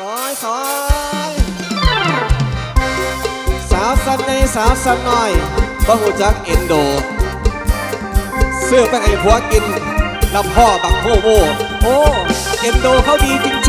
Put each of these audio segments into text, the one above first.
สอยซอยสาวสันในสาวสันน้อยบ่หูจักเอ็นโด เสื้อไปไอ้ผัวกินลำพ่อบักโมโมโอ้ เอ็นโดเขาดีจริง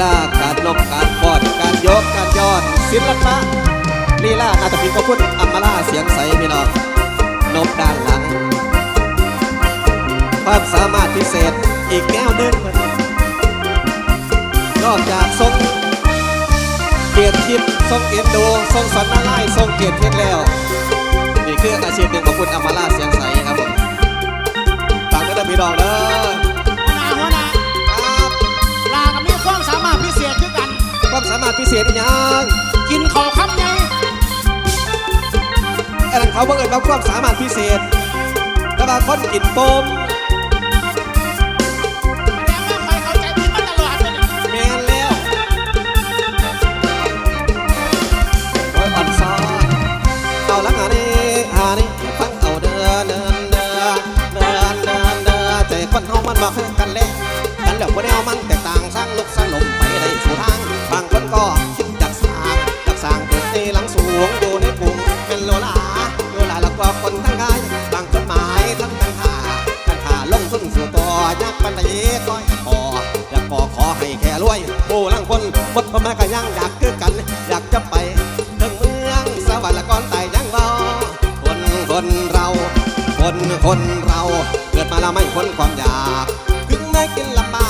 ลาการลบการฟอดการยกการยอดศิลปะลีลานาตพีก็พูดอัมมาลาเสียงใสพี่น้องนบด้านหลัง ความสามารถพิเศษอีกแนวหนึ่งนอกจากทรงเกียรติทิพทรงเอ็นโดทรงสันนาไล่ทรงเกียรติเพชแล้วนี่คืออาชีพหนึ่งของคุณอัมมาลาเสียงใสครับผมฝากก็จะพีดอกเด้อ ความสามารถพิเศษยังกินขอคำไงอันนั้นเขาบังเอิญว่าความสามารถพิเศษแต่บางคนกินปม ซอยคอแล้วก็ขอให้แค่รวยผู้ลังคนหมดประมาก็ยังอยากคือกัน อยากจะไปถึงเมืองสวรรค์ละก่อนแต่ยังรอคนคนเรา คนคนเรา เกิดมาแล้วไม่พ้นความอยาก ถึงแม้กินลำบาก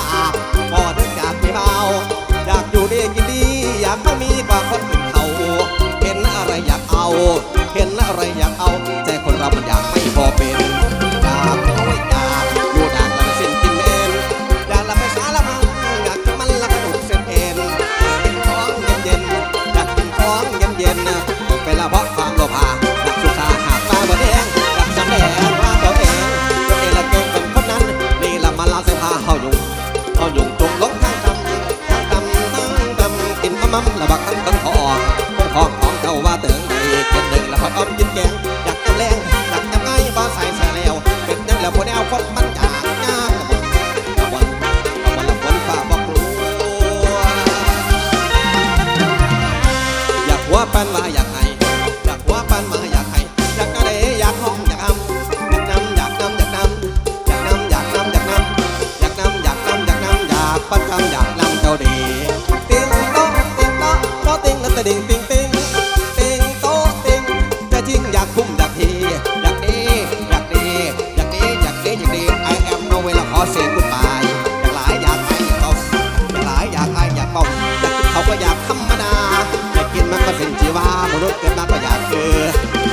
บุรุษเกิดมาก็อยากเกิ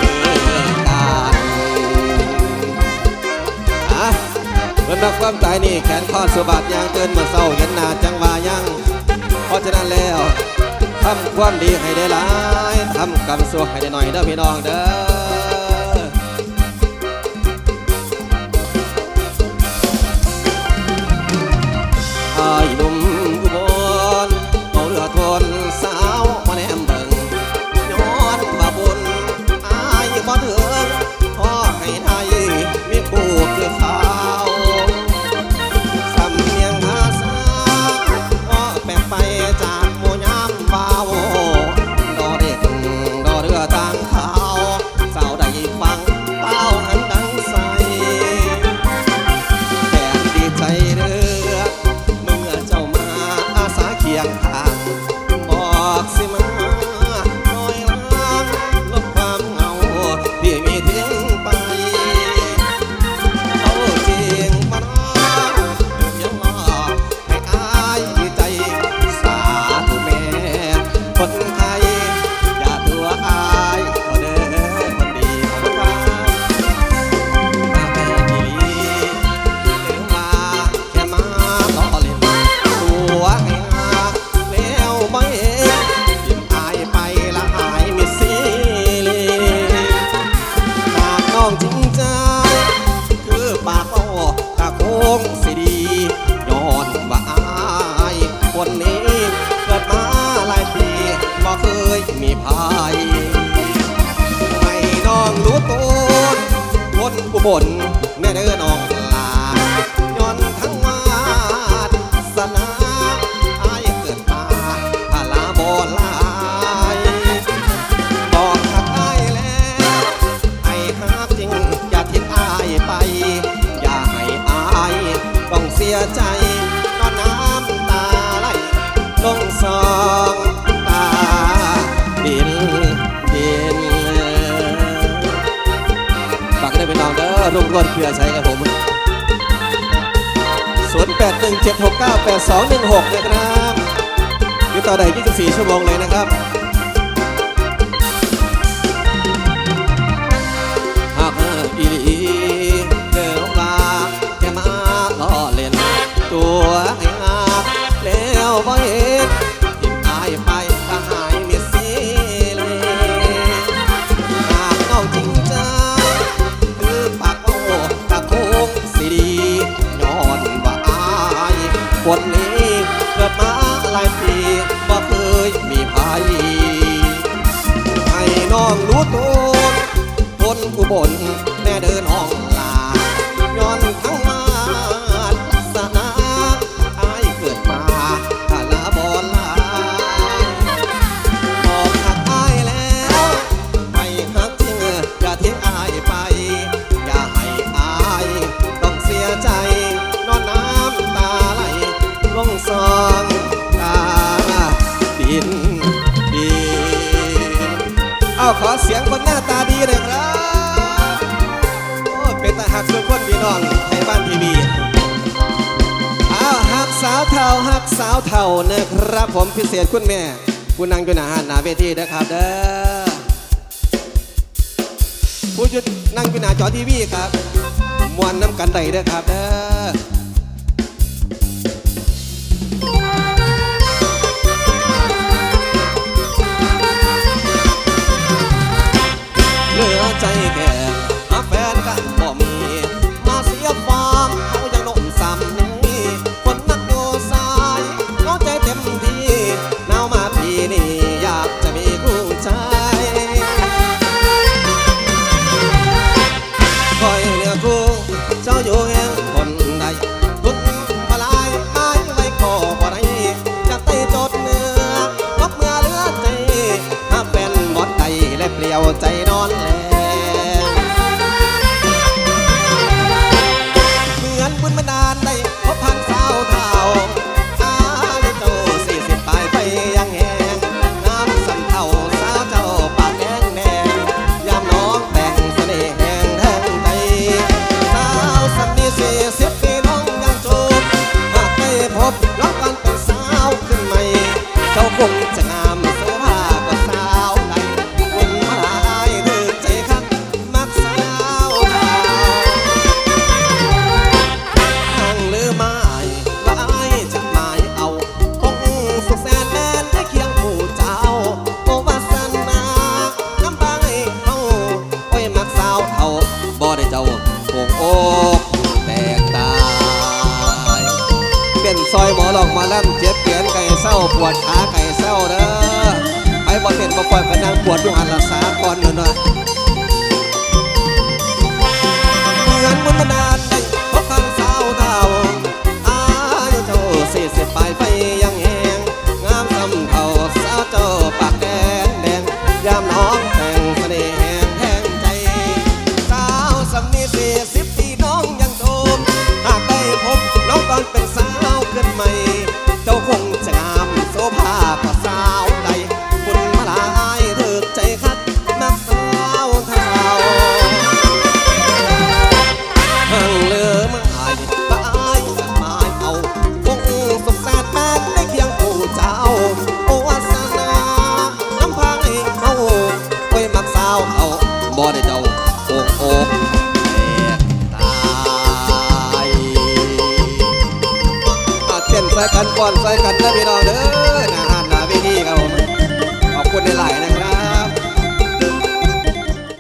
เจตายอะเมื่อนักความตายนี่แขนข้อสบัดยางเกินเมื่อเศร้าเห็นนาจังว่ายังเพราะฉะนั้นแล้วทำความดีให้ได้หลายทำกรรมสัวให้ได้หน่อยเด้อพี่น้องเด้อ บลแม่เด้อน้องลาย้อนทั้งวาสนาอายเกิดมาพาลาบลายบอกหักอายแล้วไอ้หักจริงอย่าทิ้งอายไป อย่าให้อายต้องเสียใจ นุ่มรถเพื่อใช้ครับผมศูนย์แปดหนึ่งเจ็ดหกเก้าแปดสองหนึ่งหกนะครับอยู่ต่อใดยี่สิบสี่ชั่วโมงเลยนะครับห้าอี ลงซองตาดินดินเอาขอเสียงคนหน้าตาดีเลยครับ โอ้เป็นตาหักสุดคนพี่น้องไทยบ้านทีวีเอาหักสาวเท่าหักสาวเท่านะครับผมพิเศษคุณแม่คุณนางอยู่หน้าหน้าเวทีนะครับเด้อผู้ยุดนั่งอยู่หน้าจอทีวีครับมวนน้ำกันใดเด้อครับเด้อ ใจแก่หาแฟนกันบ่มี มาเสียฟางเขายังนุ่มสามนี้คนนักโยสายเขาใจเต็มที่หนาวมาปีนี้อยากจะมีคู่ใจคอยเหลือคู่เจ้าอยู่ ล่ำเจ็บเขียนไก่เศร้าปวดขาไก่เศร้าเด้อไอ้บ่เป็นบ่ปล่อยกันนางปวดดวงอันละสาก่อนเด้อเนาะเนบุญนา 风筝哇塞